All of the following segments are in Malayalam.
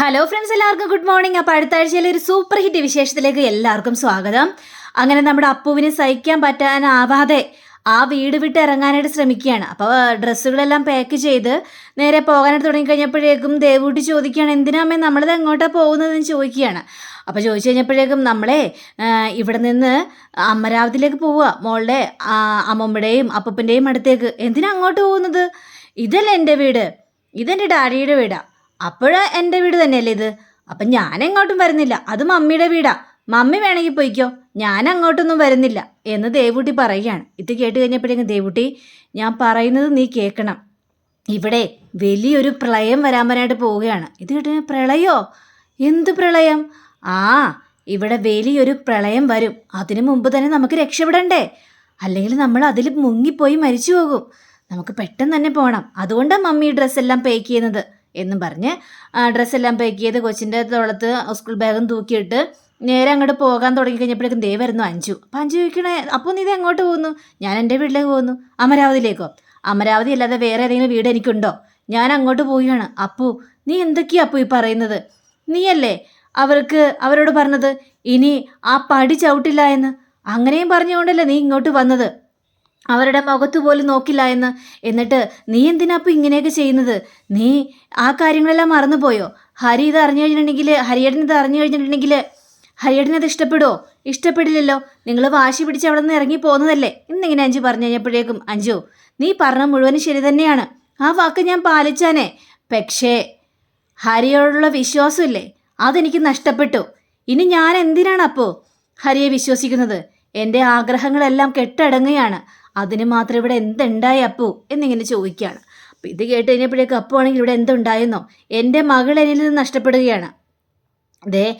ഹലോ ഫ്രണ്ട്സ് എല്ലാവർക്കും ഗുഡ് മോർണിംഗ് അപ്പോൾ അടുത്ത ആഴ്ചയിലെ ഒരു സൂപ്പർ ഹിറ്റ് വിശേഷത്തിലേക്ക് എല്ലാവർക്കും സ്വാഗതം. അങ്ങനെ നമ്മുടെ അപ്പുവിന് സഹിക്കാൻ പറ്റാനാവാതെ ആ വീട് വിട്ട് ഇറങ്ങാനായിട്ട് ശ്രമിക്കുകയാണ്. അപ്പോൾ ഡ്രസ്സുകളെല്ലാം പാക്ക് ചെയ്ത് നേരെ പോകാനായിട്ട് തുടങ്ങിക്കഴിഞ്ഞപ്പോഴേക്കും ദേവൂട്ടി ചോദിക്കുകയാണ് എന്തിനാമേ നമ്മളിത് എങ്ങോട്ടാണ് പോകുന്നതെന്ന് ചോദിക്കുകയാണ്. അപ്പോൾ ചോദിച്ചു കഴിഞ്ഞപ്പോഴേക്കും നമ്മളെ ഇവിടെ നിന്ന് അമരാവതിയിലേക്ക് പോവുക. മോളുടെ അമ്മമ്മയുടെയും അപ്പൂപ്പന്റെയും അടുത്തേക്ക്. എന്തിനാ അങ്ങോട്ട് പോകുന്നത്? ഇതല്ല എന്റെ വീട്. ഇതെന്റെ ഡാഡിയുടെ വീടാ. അപ്പോഴ എന്റെ വീട് തന്നെയല്ലേ ഇത്? അപ്പം ഞാൻ എങ്ങോട്ടും വരുന്നില്ല. അത് മമ്മിയുടെ വീടാ. മമ്മി വേണമെങ്കിൽ പോയിക്കോ. ഞാൻ അങ്ങോട്ടൊന്നും വരുന്നില്ല എന്ന് ദേവുട്ടി പറയുകയാണ്. ഇത് കേട്ട് കഴിഞ്ഞപ്പോഴേക്കും ദേവുട്ടി ഞാൻ പറയുന്നത് നീ കേൾക്കണം. ഇവിടെ വലിയൊരു പ്രളയം വരാൻ വരാനായിട്ട് പോവുകയാണ്. ഇത് കേട്ട് പ്രളയോ? എന്ത് പ്രളയം? ആ ഇവിടെ വലിയൊരു പ്രളയം വരും. അതിനു മുമ്പ് തന്നെ നമുക്ക് രക്ഷപ്പെടണ്ടേ? അല്ലെങ്കിൽ നമ്മൾ അതിൽ മുങ്ങിപ്പോയി മരിച്ചു പോകും. നമുക്ക് പെട്ടെന്ന് തന്നെ പോകണം അതുകൊണ്ടാണ് മമ്മി ഡ്രസ്സെല്ലാം പേക്ക് ചെയ്യുന്നത്. എന്നും പറഞ്ഞ് ഡ്രസ്സെല്ലാം പാക്ക് ചെയ്ത് കൊച്ചിന്റെ തോളത്ത് സ്കൂൾ ബാഗും തൂക്കിയിട്ട് നേരെ അങ്ങോട്ട് പോകാൻ തുടങ്ങി കഴിഞ്ഞപ്പോഴേക്കും ദേ വരുന്നു അഞ്ചു. അപ്പം അഞ്ചു ചോദിക്കണേ അപ്പോൾ നീ ഇത് എങ്ങോട്ട് പോകുന്നു? ഞാൻ എന്റെ വീട്ടിലേക്ക് പോകുന്നു. അമരാവതിയിലേക്കോ? അമരാവതി അല്ലാതെ വേറെ ഏതെങ്കിലും വീട് എനിക്കുണ്ടോ? ഞാൻ അങ്ങോട്ട് പോവുകയാണ്. അപ്പു നീ എന്തൊക്കെയാ അപ്പു ഈ പറയുന്നത്? നീയല്ലേ അവർക്ക് അവരോട് പറഞ്ഞത് ഇനി ആ പടി ചവിട്ടില്ല എന്ന്. അങ്ങനെയും പറഞ്ഞുകൊണ്ടല്ലേ നീ ഇങ്ങോട്ട് വന്നത്? അവരുടെ മുഖത്ത് പോലും നോക്കില്ല എന്ന്. എന്നിട്ട് നീ എന്തിനാ അപ്പോൾ ഇങ്ങനെയൊക്കെ ചെയ്യുന്നത്? നീ ആ കാര്യങ്ങളെല്ലാം മറന്നുപോയോ? ഹരി ഇത് അറിഞ്ഞു കഴിഞ്ഞിട്ടുണ്ടെങ്കിൽ ഹരിയേട്ടൻ ഇത് അറിഞ്ഞു കഴിഞ്ഞിട്ടുണ്ടെങ്കിൽ ഹരിയേട്ടൻ അത് ഇഷ്ടപ്പെടുമോ ഇഷ്ടപ്പെടില്ലല്ലോ. നിങ്ങൾ വാശി പിടിച്ച് അവിടെ നിന്ന് ഇറങ്ങി പോകുന്നതല്ലേ? ഇന്നിങ്ങനെ അഞ്ചു പറഞ്ഞു കഴിഞ്ഞപ്പോഴേക്കും അഞ്ചു നീ പറഞ്ഞ മുഴുവനും ശരി തന്നെയാണ്. ആ വാക്ക് ഞാൻ പാലിച്ചാനേ. പക്ഷേ ഹരിയോടുള്ള വിശ്വാസമില്ലേ? അതെനിക്ക് നഷ്ടപ്പെട്ടു. ഇനി ഞാൻ എന്തിനാണ് അപ്പോൾ ഹരിയെ വിശ്വസിക്കുന്നത്? എന്റെ ആഗ്രഹങ്ങളെല്ലാം കെട്ടടങ്ങുകയാണ്. അതിന് മാത്രം ഇവിടെ എന്തുണ്ടായി അപ്പു? എന്നിങ്ങനെ ചോദിക്കുകയാണ്. അപ്പം ഇത് കേട്ട് കഴിഞ്ഞപ്പോഴേക്ക് അപ്പു ആണെങ്കിൽ ഇവിടെ എന്തുണ്ടായെന്നോ? എന്റെ മകൾ എന്നിൽ നിന്ന് നഷ്ടപ്പെടുകയാണ്. ദേ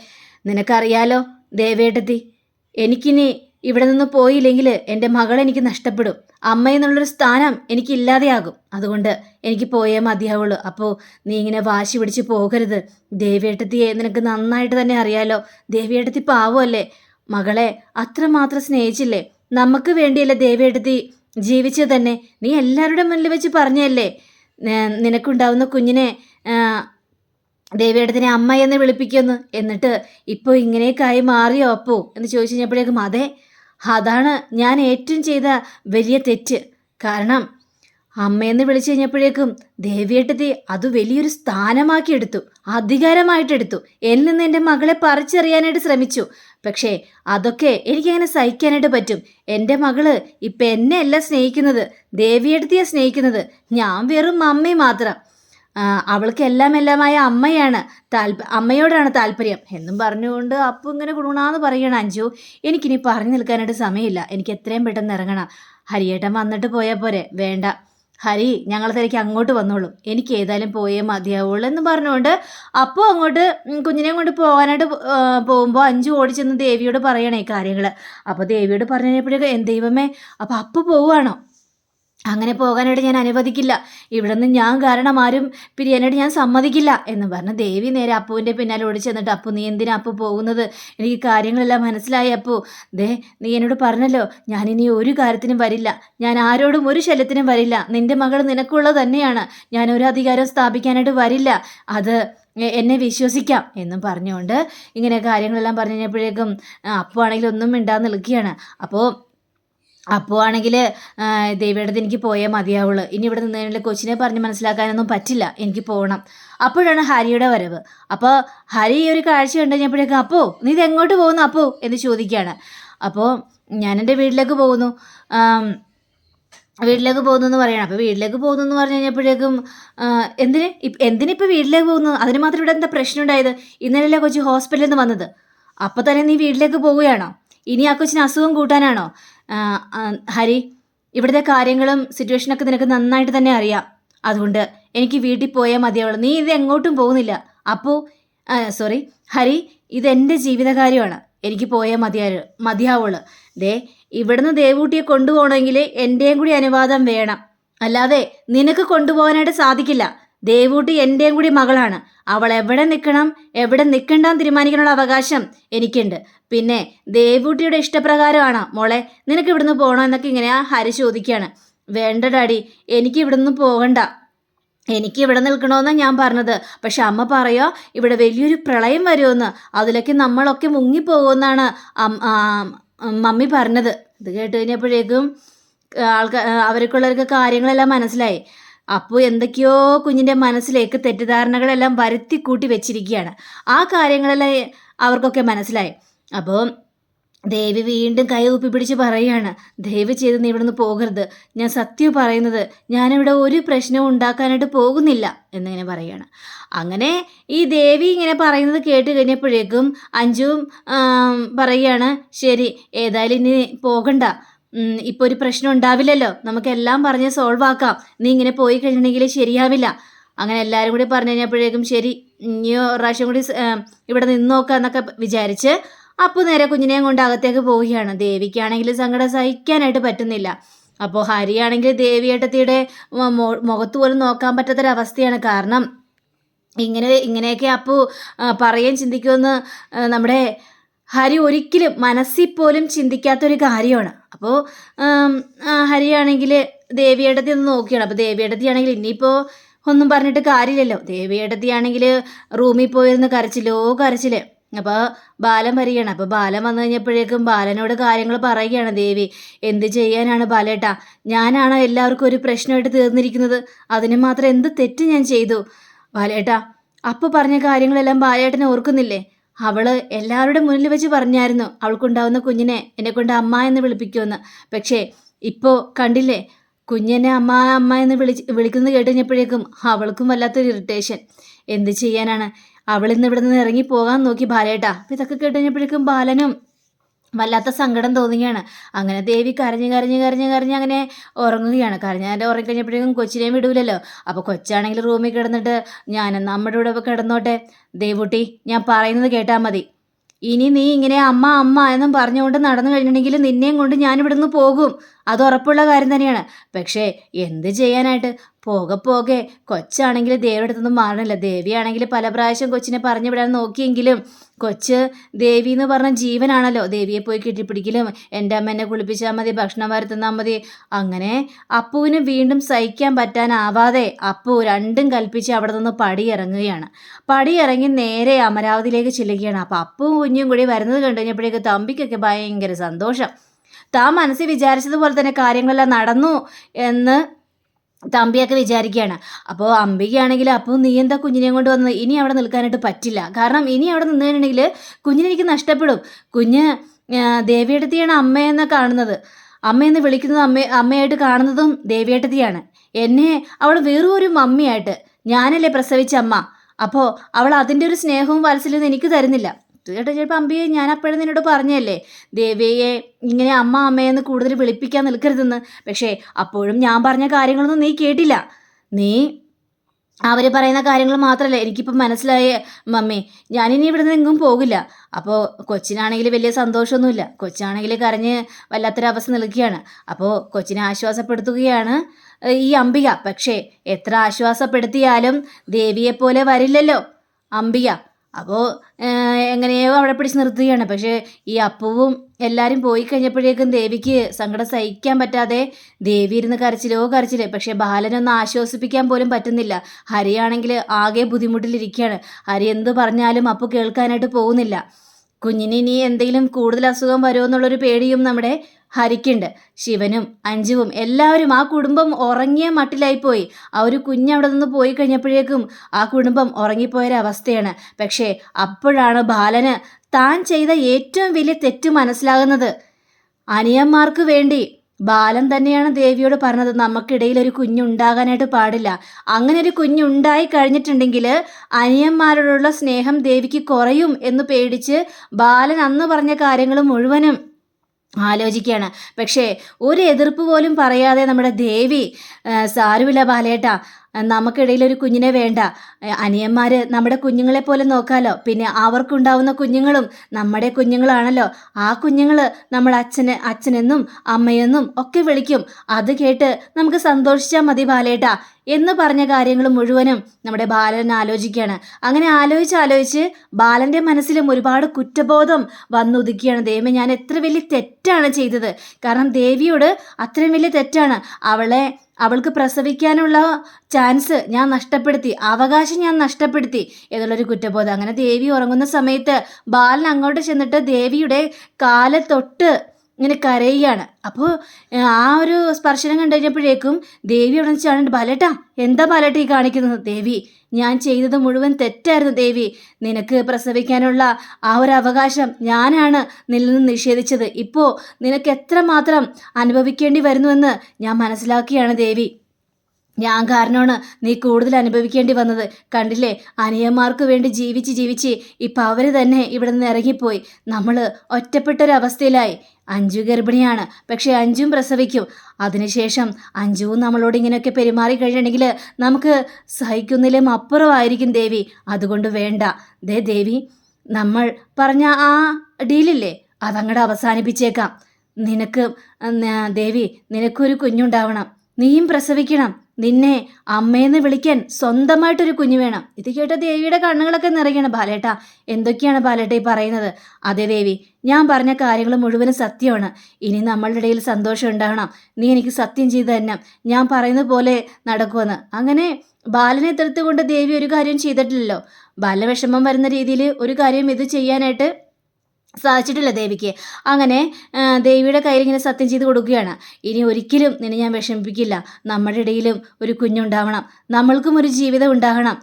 നിനക്കറിയാലോ ദേവേട്ടത്തി എനിക്കിനി ഇവിടെ നിന്ന് പോയില്ലെങ്കിൽ എന്റെ മകൾ എനിക്ക് നഷ്ടപ്പെടും. അമ്മ എന്നുള്ളൊരു സ്ഥാനം എനിക്ക് ഇല്ലാതെയാകും അതുകൊണ്ട് എനിക്ക് പോയേ മതിയാവുള്ളൂ. അപ്പോൾ നീ ഇങ്ങനെ വാശി പിടിച്ച് പോകരുത്. ദേവിയേട്ടത്തിയെ നിനക്ക് നന്നായിട്ട് തന്നെ അറിയാലോ. ദേവിയേട്ടത്തി പാവമല്ലേ? മകളെ അത്രമാത്രം സ്നേഹിച്ചില്ലേ? നമുക്ക് വേണ്ടിയല്ലേ ദേവിയേട്ടത്തി ജീവിച്ചത് തന്നെ? നീ എല്ലാവരുടെ മുന്നിൽ വെച്ച് പറഞ്ഞല്ലേ നിനക്കുണ്ടാവുന്ന കുഞ്ഞിനെ ആ, ദേവിയേട്ടത്തിനെ അമ്മ എന്ന് വിളിപ്പിക്കുമെന്ന്. എന്നിട്ട് ഇപ്പോൾ ഇങ്ങനെയൊക്കെയായി മാറിയോ അപ്പോ? എന്ന് ചോദിച്ചു കഴിഞ്ഞപ്പോഴേക്കും അതെ അതാണ് ഞാൻ ഏറ്റവും ചെയ്ത വലിയ തെറ്റ്. കാരണം അമ്മയെന്ന് വിളിച്ചു കഴിഞ്ഞപ്പോഴേക്കും ദേവിയേട്ടത്തി അത് വലിയൊരു സ്ഥാനമാക്കി എടുത്തു അധികാരമായിട്ടെടുത്തു. എന്നിൽ നിന്ന് എന്റെ മകളെ പറിച്ചറിയാനായിട്ട് ശ്രമിച്ചു. പക്ഷേ അതൊക്കെ എനിക്കങ്ങനെ സഹിക്കാനായിട്ട് പറ്റും. എന്റെ മകൾ ഇപ്പം എന്നെ അല്ല സ്നേഹിക്കുന്നത്. ദേവിയെടുത്തിയാണ് സ്നേഹിക്കുന്നത്. ഞാൻ വെറും അമ്മയും മാത്രം. അവൾക്ക് എല്ലാം എല്ലാമായ അമ്മയാണ്. താല്പ അമ്മയോടാണ് താല്പര്യം എന്നും പറഞ്ഞുകൊണ്ട് അപ്പു ഇങ്ങനെ കുണുണാന്ന് പറയണം അഞ്ചു എനിക്കിനി പറഞ്ഞു നിൽക്കാനായിട്ട് സമയമില്ല. എനിക്ക് എത്രയും പെട്ടെന്ന് ഇറങ്ങണം. ഹരിയേട്ടൻ വന്നിട്ട് പോയാൽ പോരെ. വേണ്ട. ഹരി ഞങ്ങൾ തിരക്ക് അങ്ങോട്ട് വന്നോളൂ. എനിക്ക് ഏതായാലും പോയേ മതിയാവുള്ളൂ എന്ന് പറഞ്ഞുകൊണ്ട് അപ്പോൾ അങ്ങോട്ട് കുഞ്ഞിനെയും കൊണ്ട് പോകാനായിട്ട് പോകുമ്പോൾ അഞ്ചു ഓടിച്ചെന്ന് ദേവിയോട് പറയണേ കാര്യങ്ങൾ അപ്പോൾ ദേവിയോട് പറഞ്ഞു കഴിഞ്ഞപ്പോഴേക്കും എന്ത് ദൈവമേ അപ്പോൾ അപ്പു പോവുകയാണോ അങ്ങനെ പോകാനായിട്ട് ഞാൻ അനുവദിക്കില്ല. ഇവിടെ നിന്ന് ഞാൻ കാരണം ആരും പിരിയാനായിട്ട് ഞാൻ സമ്മതിക്കില്ല എന്ന് പറഞ്ഞ് ദേവി നേരെ അപ്പുവിന്റെ പിന്നാലെ ഓടി ചെന്നിട്ട് അപ്പു നീ എന്തിനാ അപ്പു പോകുന്നത്? എനിക്ക് കാര്യങ്ങളെല്ലാം മനസ്സിലായി അപ്പു. ദേ നീ എന്നോട് പറഞ്ഞല്ലോ ഞാനിനി ഒരു കാര്യത്തിനും വരില്ല. ഞാൻ ആരോടും ഒരു ശല്യത്തിനും വരില്ല. നിന്റെ മകൾ നിനക്കുള്ളത് തന്നെയാണ്. ഞാൻ ഒരു അധികാരം സ്ഥാപിക്കാനായിട്ട് വരില്ല. അത് എന്നെ വിശ്വസിക്കാം എന്നും പറഞ്ഞുകൊണ്ട് ഇങ്ങനെ കാര്യങ്ങളെല്ലാം പറഞ്ഞു കഴിഞ്ഞപ്പോഴേക്കും അപ്പു ആണെങ്കിൽ ഒന്നും നിൽക്കുകയാണ്. അപ്പോൾ അപ്പോൾ ആണെങ്കിൽ ദേവിയുടെ എനിക്ക് പോയേ മതിയാവുള്ളൂ. ഇനി ഇവിടെ നിന്ന് കൊച്ചിനെ പറഞ്ഞ് മനസ്സിലാക്കാനൊന്നും പറ്റില്ല. എനിക്ക് പോകണം അപ്പോഴാണ് ഹരിയുടെ വരവ്. അപ്പോൾ ഹരി ഈ ഒരു കാഴ്ച കണ്ടു കഴിഞ്ഞപ്പോഴേക്കും അപ്പോ നീ ഇത് എങ്ങോട്ട് പോകുന്നു? അപ്പോ? എന്ന് ചോദിക്കുകയാണ്. അപ്പോൾ ഞാൻ എന്റെ വീട്ടിലേക്ക് പോകുന്നു. വീട്ടിലേക്ക് പോകുന്നു എന്ന് പറയണം. അപ്പോൾ വീട്ടിലേക്ക് പോകുന്നു എന്ന് പറഞ്ഞു കഴിഞ്ഞപ്പോഴേക്കും എന്തിന്? എന്തിനിപ്പോൾ വീട്ടിലേക്ക് പോകുന്നു? അതിന് മാത്രം ഇവിടെ എന്താ പ്രശ്നം ഉണ്ടായത്? ഇന്നലെയല്ലേ കൊച്ചു ഹോസ്പിറ്റലിൽ നിന്ന് വന്നത്. അപ്പോൾ തന്നെ നീ വീട്ടിലേക്ക് പോവുകയാണോ? ഇനി ആ കൊച്ചിന് അസുഖം കൂട്ടാനാണോ? ഹരി ഇവിടുത്തെ കാര്യങ്ങളും സിറ്റുവേഷനൊക്കെ നിനക്ക് നന്നായിട്ട് തന്നെ അറിയാം. അതുകൊണ്ട് എനിക്ക് വീട്ടിൽ പോയാൽ മതിയാവുള്ളൂ. നീ ഇത് എങ്ങോട്ടും പോകുന്നില്ല. അപ്പോൾ സോറി ഹരി ഇതെന്റെ ജീവിതകാര്യമാണ്. എനിക്ക് പോയാൽ മതിയാ മതിയാവുള്ളൂ. ദേ ഇവിടുന്ന് ദേവൂട്ടിയെ കൊണ്ടുപോകണമെങ്കിൽ എന്റെയും കൂടി അനുവാദം വേണം. അല്ലാതെ നിനക്ക് കൊണ്ടുപോകാനായിട്ട് സാധിക്കില്ല. ദേവൂട്ടി എന്റെയും കൂടി മകളാണ്. അവൾ എവിടെ നിൽക്കണം എവിടെ നിൽക്കണ്ടെന്ന് തീരുമാനിക്കാനുള്ള അവകാശം എനിക്കുണ്ട്. പിന്നെ ദേവൂട്ടിയുടെ ഇഷ്ടപ്രകാരമാണ്. മോളെ നിനക്ക് ഇവിടുന്ന് പോകണോ എന്നൊക്കെ ഇങ്ങനെ ഹരി ചോദിക്കുകയാണ് വേണ്ട ഡാഡി എനിക്ക് ഇവിടുന്ന് പോകണ്ട. എനിക്ക് ഇവിടെ നിൽക്കണമെന്നാണ് ഞാൻ പറഞ്ഞത്. പക്ഷെ അമ്മ പറയോ ഇവിടെ വലിയൊരു പ്രളയം വരുമെന്ന്. അതിലൊക്കെ നമ്മളൊക്കെ മുങ്ങിപ്പോകുമെന്നാണ് മമ്മി പറഞ്ഞത്. ഇത് കേട്ട് കഴിഞ്ഞപ്പോഴേക്കും ആൾക്കാർ അവർക്കുള്ളവർക്ക് കാര്യങ്ങളെല്ലാം മനസ്സിലായി. അപ്പോൾ എന്തൊക്കെയോ കുഞ്ഞിന്റെ മനസ്സിലേക്ക് തെറ്റിദ്ധാരണകളെല്ലാം വരുത്തി കൂട്ടി വെച്ചിരിക്കുകയാണ്. ആ കാര്യങ്ങളെല്ലാം അവർക്കൊക്കെ മനസ്സിലായി. അപ്പോൾ ദേവി വീണ്ടും കൈ ഊപ്പി പിടിച്ച് പറയുകയാണ് ദയവ് ചെയ്ത് നീ ഇവിടുന്ന് പോകരുത്. ഞാൻ സത്യം പറയുന്നത് ഞാനിവിടെ ഒരു പ്രശ്നം ഉണ്ടാക്കാനായിട്ട് പോകുന്നില്ല എന്നിങ്ങനെ പറയുകയാണ് അങ്ങനെ ഈ ദേവി ഇങ്ങനെ പറയുന്നത് കേട്ട് കഴിഞ്ഞപ്പോഴേക്കും ആം, പറയുകയാണ് ശരി ഏതായാലും ഇനി പോകണ്ട. ഇപ്പോൾ ഒരു പ്രശ്നം ഉണ്ടാവില്ലല്ലോ. നമുക്കെല്ലാം പറഞ്ഞ് സോൾവ് ആക്കാം. നീ ഇങ്ങനെ പോയി കഴിഞ്ഞിട്ടുണ്ടെങ്കിൽ ശരിയാവില്ല. അങ്ങനെ എല്ലാവരും കൂടി പറഞ്ഞു കഴിഞ്ഞപ്പോഴേക്കും ശരി ഇനി ഒരു പ്രാവശ്യം കൂടി ഇവിടെ നിന്ന് നോക്കാം എന്നൊക്കെ വിചാരിച്ച് അപ്പോൾ നേരെ കുഞ്ഞിനെയും കൊണ്ട് അകത്തേക്ക് പോവുകയാണ്. ദേവിക്കാണെങ്കിൽ സങ്കടം സഹിക്കാനായിട്ട് പറ്റുന്നില്ല. അപ്പോൾ ഹരിയാണെങ്കിൽ ദേവിയേട്ടത്തിയുടെ മുഖത്ത് പോലും നോക്കാൻ പറ്റാത്തൊരവസ്ഥയാണ്. കാരണം ഇങ്ങനെ ഇങ്ങനെയൊക്കെ അപ്പു പറയുകയും ചിന്തിക്കുമെന്ന് നമ്മുടെ ഹരി ഒരിക്കലും മനസ്സിൽ പോലും ചിന്തിക്കാത്തൊരു കാര്യമാണ്. അപ്പോൾ ഹരിയാണെങ്കിൽ ദേവിയേട്ടത്തി ഒന്ന് നോക്കിയാണ്. അപ്പോൾ ദേവിയേട്ടത്തിയാണെങ്കിൽ ഇനിയിപ്പോൾ ഒന്നും പറഞ്ഞിട്ട് കാര്യമില്ലല്ലോ. ദേവിയേട്ടത്തിയാണെങ്കിൽ റൂമിൽ പോയിരുന്ന് കരച്ചിലോ കരച്ചിൽ. അപ്പോൾ ബാലൻ വരികയാണ് അപ്പോൾ ബാലൻ വന്നു കഴിഞ്ഞപ്പോഴേക്കും ബാലനോട് കാര്യങ്ങൾ പറയുകയാണ് ദേവി. എന്ത് ചെയ്യാനാണ് ബാലേട്ടാ? ഞാനാണ് എല്ലാവർക്കും ഒരു പ്രശ്നമായിട്ട് തീർന്നിരിക്കുന്നത്? അതിന് മാത്രം എന്ത് തെറ്റ് ഞാൻ ചെയ്തു? ബാലേട്ടാ അപ്പൊ പറഞ്ഞ കാര്യങ്ങളെല്ലാം ബാലേട്ടനെ ഓർക്കുന്നില്ലേ? അവൾ എല്ലാവരുടെ മുന്നിൽ വെച്ച് പറഞ്ഞായിരുന്നു അവൾക്കുണ്ടാവുന്ന കുഞ്ഞിനെ എന്നെ കൊണ്ട് അമ്മ എന്ന് വിളിപ്പിക്കുമെന്ന്. പക്ഷേ ഇപ്പോ കണ്ടില്ലേ? കുഞ്ഞിനെ അമ്മ അമ്മ എന്ന് വിളി വിളിക്കുന്നത് കേട്ട് കഴിഞ്ഞപ്പോഴേക്കും അവൾക്കും വല്ലാത്തൊരു ഇറിറ്റേഷൻ എന്ത് ചെയ്യാനാണ്? അവൾ ഇന്ന് ഇവിടെ നിന്ന് ഇറങ്ങി പോകാൻ നോക്കി ബാലേട്ടാ. അപ്പം ഇതൊക്കെ കേട്ടുകഴിഞ്ഞപ്പോഴേക്കും ബാലനും വല്ലാത്ത സങ്കടം തോന്നുകയാണ്. അങ്ങനെ ദേവി കരഞ്ഞ് കരഞ്ഞ് കരഞ്ഞ് കരഞ്ഞ് അങ്ങനെ ഉറങ്ങുകയാണ്. കരഞ്ഞാന്റെ ഉറങ്ങിക്കഴിഞ്ഞപ്പോഴേക്കും കൊച്ചിനെയും വിടൂലല്ലോ. അപ്പോൾ കൊച്ചാണെങ്കിൽ റൂമിൽ കിടന്നിട്ട് ഞാൻ നമ്മുടെ കൂടെ കിടന്നോട്ടെ? ദേവൂട്ടി ഞാൻ പറയുന്നത് കേട്ടാൽ മതി. ഇനി നീ ഇങ്ങനെ അമ്മ അമ്മ എന്നും പറഞ്ഞുകൊണ്ട് നടന്നു കഴിഞ്ഞിട്ടുണ്ടെങ്കിൽ നിന്നെയും കൊണ്ട് ഞാൻ ഇവിടുന്ന് പോകും. അത് ഉറപ്പുള്ള കാര്യം തന്നെയാണ്. പക്ഷേ എന്ത് ചെയ്യാനായിട്ട്? പോകെ പോകെ. കൊച്ചാണെങ്കിൽ ദേവിയുടെ അടുത്തൊന്നും മാറണില്ല. ദേവിയാണെങ്കിൽ പല പ്രാവശ്യം കൊച്ചിനെ പറഞ്ഞു വിടാൻ നോക്കിയെങ്കിലും കൊച്ച് ദേവി എന്ന് പറഞ്ഞ ജീവനാണല്ലോ. ദേവിയെ പോയി കെട്ടിപ്പിടിക്കലും എന്റെ അമ്മ എന്നെ കുളിപ്പിച്ചാൽ മതി ഭക്ഷണം വരുത്തുന്നാൽ മതി. അങ്ങനെ അപ്പുവിന് വീണ്ടും സഹിക്കാൻ പറ്റാനാവാതെ അപ്പു രണ്ടും കൽപ്പിച്ച് അവിടെ നിന്ന് പടിയിറങ്ങുകയാണ്. പടിയിറങ്ങി നേരെ അമരാവതിയിലേക്ക് ചെല്ലുകയാണ്. അപ്പോൾ അപ്പുവും കുഞ്ഞും കൂടി വരുന്നത് കണ്ടു കഴിഞ്ഞപ്പോഴേക്ക് തമ്പിക്കൊക്കെ ഭയങ്കര സന്തോഷം. താൻ മനസ്സിൽ വിചാരിച്ചതുപോലെ തന്നെ കാര്യങ്ങളെല്ലാം നടന്നു എന്ന് തമ്പിയൊക്കെ വിചാരിക്കുകയാണ്. അപ്പോൾ അമ്പികയാണെങ്കിൽ അപ്പോൾ നീ എന്താ കുഞ്ഞിനെയും കൊണ്ട് വന്നത്? ഇനി അവിടെ നിൽക്കാനായിട്ട് പറ്റില്ല. കാരണം ഇനി അവിടെ നിന്ന് കുഞ്ഞിനെനിക്ക് കുഞ്ഞിനെ നഷ്ടപ്പെടും. കുഞ്ഞ് ദേവിയേട്ടത്തിയാണ് അമ്മയെന്ന് കാണുന്നത്. അമ്മയെന്ന് വിളിക്കുന്നത് അമ്മ അമ്മയായിട്ട് കാണുന്നതും ദേവിയേട്ടത്തിയാണ്. എന്നെ അവൾ വെറും ഒരു മമ്മിയായിട്ട്. ഞാനല്ലേ പ്രസവിച്ച അമ്മ. അപ്പോൾ അവൾ അതിന്റെ ഒരു സ്നേഹവും വാത്സല്യവും എനിക്ക് തരുന്നില്ല. ചേട്ടാ ചിലപ്പോൾ അമ്പിയെ ഞാൻ അപ്പോഴും നിന്നോട് പറഞ്ഞല്ലേ? ദേവിയെ ഇങ്ങനെ അമ്മ അമ്മയെന്ന് കൂടുതൽ വിളിപ്പിക്കാൻ നിൽക്കരുതെന്ന്. പക്ഷേ അപ്പോഴും ഞാൻ പറഞ്ഞ കാര്യങ്ങളൊന്നും നീ കേട്ടില്ല. നീ അവർ പറയുന്ന കാര്യങ്ങൾ മാത്രമല്ല എനിക്കിപ്പം മനസ്സിലായ മമ്മി ഞാനിനി ഇവിടെ നിന്ന് എങ്ങും പോകില്ല. അപ്പോൾ കൊച്ചിനാണെങ്കിൽ വലിയ സന്തോഷമൊന്നുമില്ല. കൊച്ചാണെങ്കിൽ കരഞ്ഞ് വല്ലാത്തൊരവസ്ഥ നിൽക്കുകയാണ്. അപ്പോൾ കൊച്ചിനെ ആശ്വാസപ്പെടുത്തുകയാണ് ഈ അംബിക. പക്ഷേ എത്ര ആശ്വാസപ്പെടുത്തിയാലും ദേവിയെപ്പോലെ വരില്ലല്ലോ അംബിക. അപ്പോൾ എങ്ങനെയോ അവിടെ പിടിച്ച് നിർത്തുകയാണ്. പക്ഷേ ഈ അപ്പുവും എല്ലാവരും പോയി കഴിഞ്ഞപ്പോഴേക്കും ദേവിക്ക് സങ്കടം സഹിക്കാൻ പറ്റാതെ ദേവി ഇരുന്ന് കരച്ചിലോ കരച്ചിലേ. പക്ഷേ ബാലനൊന്ന് ആശ്വസിപ്പിക്കാൻ പോലും പറ്റുന്നില്ല. ഹരിയാണെങ്കിൽ ആകെ ബുദ്ധിമുട്ടിലിരിക്കുകയാണ്. ഹരി എന്ത് പറഞ്ഞാലും അപ്പു കേൾക്കാനായിട്ട് പോകുന്നില്ല. കുഞ്ഞിന് ഇനി എന്തെങ്കിലും കൂടുതൽ അസുഖം വരുമോ എന്നുള്ളൊരു പേടിയും നമ്മുടെ ഹരിക്കുണ്ട്. ശിവനും അഞ്ജുവും എല്ലാവരും ആ കുടുംബം ഉറങ്ങിയ മട്ടിലായിപ്പോയി. ആ ഒരു കുഞ്ഞ് അവിടെ നിന്ന് പോയി കഴിഞ്ഞപ്പോഴേക്കും ആ കുടുംബം ഉറങ്ങിപ്പോയൊരവസ്ഥയാണ് പക്ഷേ അപ്പോഴാണ് ബാലന് താൻ ചെയ്ത ഏറ്റവും വലിയ തെറ്റ് മനസ്സിലാകുന്നത്. അനിയന്മാർക്ക് വേണ്ടി ബാലൻ തന്നെയാണ് ദേവിയോട് പറഞ്ഞത് നമുക്കിടയിൽ ഒരു കുഞ്ഞുണ്ടാകാനായിട്ട് പാടില്ല. അങ്ങനെ ഒരു കുഞ്ഞുണ്ടായി കഴിഞ്ഞിട്ടുണ്ടെങ്കിൽ അനിയന്മാരോടുള്ള സ്നേഹം ദേവിക്ക് കുറയും എന്ന് പേടിച്ച് ബാലൻ അന്ന് പറഞ്ഞ കാര്യങ്ങൾ മുഴുവനും ആലോചിക്കുകയാണ്. പക്ഷേ ഒരു എതിർപ്പ് പോലും പറയാതെ നമ്മുടെ ദേവി സാരുവില്ല ബാലേട്ട. നമുക്കിടയിൽ ഒരു കുഞ്ഞിനെ വേണ്ട. അനിയന്മാർ നമ്മുടെ കുഞ്ഞുങ്ങളെ പോലെ നോക്കാലോ. പിന്നെ അവർക്കുണ്ടാവുന്ന കുഞ്ഞുങ്ങളും നമ്മുടെ കുഞ്ഞുങ്ങളാണല്ലോ. ആ കുഞ്ഞുങ്ങൾ നമ്മൾ അച്ഛനെ അച്ഛനെന്നും അമ്മയെന്നും ഒക്കെ വിളിക്കും. അത് കേട്ട് നമുക്ക് സന്തോഷിച്ചാൽ മതി ബാലേട്ട എന്ന് പറഞ്ഞ കാര്യങ്ങൾ മുഴുവനും നമ്മുടെ ബാലൻ ആലോചിക്കുകയാണ്. അങ്ങനെ ആലോചിച്ച് ആലോചിച്ച് ബാലന്റെ മനസ്സിലും ഒരുപാട് കുറ്റബോധം വന്നൊതുക്കിയാണ്. ദേവി ഞാൻ എത്ര വലിയ തെറ്റാണ് ചെയ്തത്. കാരണം ദേവിയോട് അത്രയും വലിയ തെറ്റാണ്. അവളെ അവൾക്ക് പ്രസവിക്കാനുള്ള ചാൻസ് ഞാൻ നഷ്ടപ്പെടുത്തി അവകാശം ഞാൻ നഷ്ടപ്പെടുത്തി എന്നുള്ളൊരു കുറ്റബോധം. അങ്ങനെ ദേവി ഉറങ്ങുന്ന സമയത്ത് ബാലൻ അങ്ങോട്ട് ചെന്നിട്ട് ദേവിയുടെ കാല തൊട്ട് ഇങ്ങനെ കരയുകയാണ്. അപ്പോൾ ആ ഒരു സ്പർശനം കണ്ടു കഴിഞ്ഞപ്പോഴേക്കും ദേവി അവിടെ ബാലേട്ടാ എന്താ ബാലേട്ട ഈ കാണിക്കുന്നത്? ദേവി ഞാൻ ചെയ്തത് മുഴുവൻ തെറ്റായിരുന്നു ദേവി. നിനക്ക് പ്രസവിക്കാനുള്ള ആ ഒരു അവകാശം ഞാനാണ് നിന്നിൽ നിന്ന് നിഷേധിച്ചത്. ഇപ്പോൾ നിനക്ക് എത്രമാത്രം അനുഭവിക്കേണ്ടി വരുന്നുവെന്ന് ഞാൻ മനസ്സിലാക്കിയാണ് ദേവി. ഞാൻ കാരണമാണ് നീ കൂടുതൽ അനുഭവിക്കേണ്ടി വന്നത്. കണ്ടില്ലേ അനിയന്മാർക്ക് വേണ്ടി ജീവിച്ച് ജീവിച്ച് ഇപ്പം അവർ തന്നെ ഇവിടെ നിന്ന് ഇറങ്ങിപ്പോയി. നമ്മൾ ഒറ്റപ്പെട്ടൊരവസ്ഥയിലായി. അഞ്ചു ഗർഭിണിയാണ് പക്ഷേ അഞ്ചും പ്രസവിക്കും. അതിനുശേഷം അഞ്ചുവും നമ്മളോട് ഇങ്ങനെയൊക്കെ പെരുമാറി കഴിഞ്ഞിട്ടുണ്ടെങ്കിൽ നമുക്ക് സഹിക്കുന്നതിലും അപ്പുറമായിരിക്കും ദേവി. അതുകൊണ്ട് വേണ്ട. ദേ ദേവി നമ്മൾ പറഞ്ഞ ആ ഡീലില്ലേ അതങ്ങടെ അവസാനിപ്പിച്ചേക്കാം. നിനക്ക് ദേവി നിനക്കൊരു കുഞ്ഞുണ്ടാവണം. നീയും പ്രസവിക്കണം. നിന്നെ അമ്മയെന്ന് വിളിക്കാൻ സ്വന്തമായിട്ടൊരു കുഞ്ഞു വേണം. ഇത് കേട്ട ദേവിയുടെ കണ്ണുകളൊക്കെ നിറയാണ് ബാലേട്ട. എന്തൊക്കെയാണ് ബാലേട്ട ഈ പറയുന്നത്? അതെ ദേവി ഞാൻ പറഞ്ഞ കാര്യങ്ങൾ മുഴുവനും സത്യമാണ്. ഇനി നമ്മളുടെ ഇടയിൽ സന്തോഷം ഉണ്ടാകണം. നീ എനിക്ക് സത്യം ചെയ്ത് തന്നെ ഞാൻ പറയുന്ന പോലെ നടക്കുമെന്ന്. അങ്ങനെ ബാലനെ എതിർത്തുകൊണ്ട് ദേവി ഒരു കാര്യം ചെയ്തിട്ടില്ലല്ലോ. ബാലവിഷമം വരുന്ന രീതിയിൽ ഒരു കാര്യം ഇത് ചെയ്യാനായിട്ട് സാധിച്ചിട്ടില്ല ദേവിക്ക്. അങ്ങനെ ദേവിയുടെ കയ്യിൽ ഇങ്ങനെ സത്യം ചെയ്ത് കൊടുക്കുകയാണ്. ഇനി ഒരിക്കലും നിന്നെ ഞാൻ വിഷമിപ്പിക്കില്ല. നമ്മുടെ ഇടയിലും ഒരു കുഞ്ഞുണ്ടാവണം. നമ്മൾക്കും ഒരു ജീവിതം ഉണ്ടാകണം.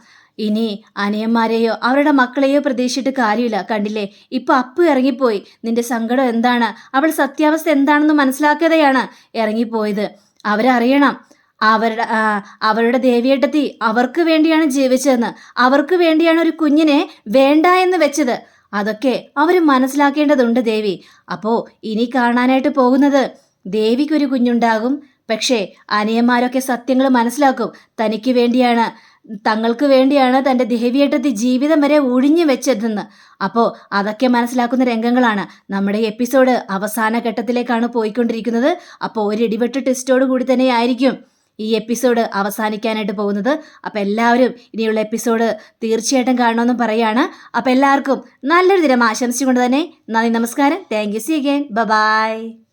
ഇനി അനിയന്മാരെയോ അവരുടെ മക്കളെയോ പ്രതീക്ഷിച്ചിട്ട് കാര്യമില്ല. കണ്ടില്ലേ? ഇപ്പൊ അപ്പ് ഇറങ്ങിപ്പോയി. നിന്റെ സങ്കടം എന്താണ്? അവൾ സത്യാവസ്ഥ എന്താണെന്ന് മനസ്സിലാക്കാതെയാണ് ഇറങ്ങിപ്പോയത്. അവരറിയണം. അവരുടെ അവരുടെ ദേവിയേട്ടത്തി അവർക്ക് വേണ്ടിയാണ് ജീവിച്ചതെന്ന്. അവർക്ക് വേണ്ടിയാണ് ഒരു കുഞ്ഞിനെ വേണ്ട എന്ന് വെച്ചത്. അതൊക്കെ അവർ മനസ്സിലാക്കേണ്ടതുണ്ട് ദേവി. അപ്പോ ഇനി കാണാനായിട്ട് പോകുന്നത് ദേവിക്കൊരു കുഞ്ഞുണ്ടാകും. പക്ഷേ അനിയന്മാരൊക്കെ സത്യങ്ങൾ മനസ്സിലാക്കും. തനിക്ക് വേണ്ടിയാണ് തങ്ങൾക്ക് വേണ്ടിയാണ് തന്റെ ദേവിയേട്ടത്തി ജീവിതം വരെ ഒഴിഞ്ഞു വെച്ചതെന്ന്. അപ്പോൾ അതൊക്കെ മനസ്സിലാക്കുന്ന രംഗങ്ങളാണ്. നമ്മുടെ എപ്പിസോഡ് അവസാന ഘട്ടത്തിലേക്കാണ് പോയിക്കൊണ്ടിരിക്കുന്നത്. അപ്പോൾ ഒരു ഇടിവെട്ട് ടെസ്റ്റോട് കൂടി തന്നെ ആയിരിക്കും ഈ എപ്പിസോഡ് അവസാനിക്കാനായിട്ട് പോകുന്നത്. അപ്പോൾ എല്ലാവരും ഇനിയുള്ള എപ്പിസോഡ് തീർച്ചയായിട്ടും കാണണമെന്നും പറയുകയാണ് അപ്പോൾ എല്ലാവർക്കും നല്ലൊരു ദിനം ആശംസിച്ചുകൊണ്ട് തന്നെ നന്ദി നമസ്കാരം. Thank you see again bye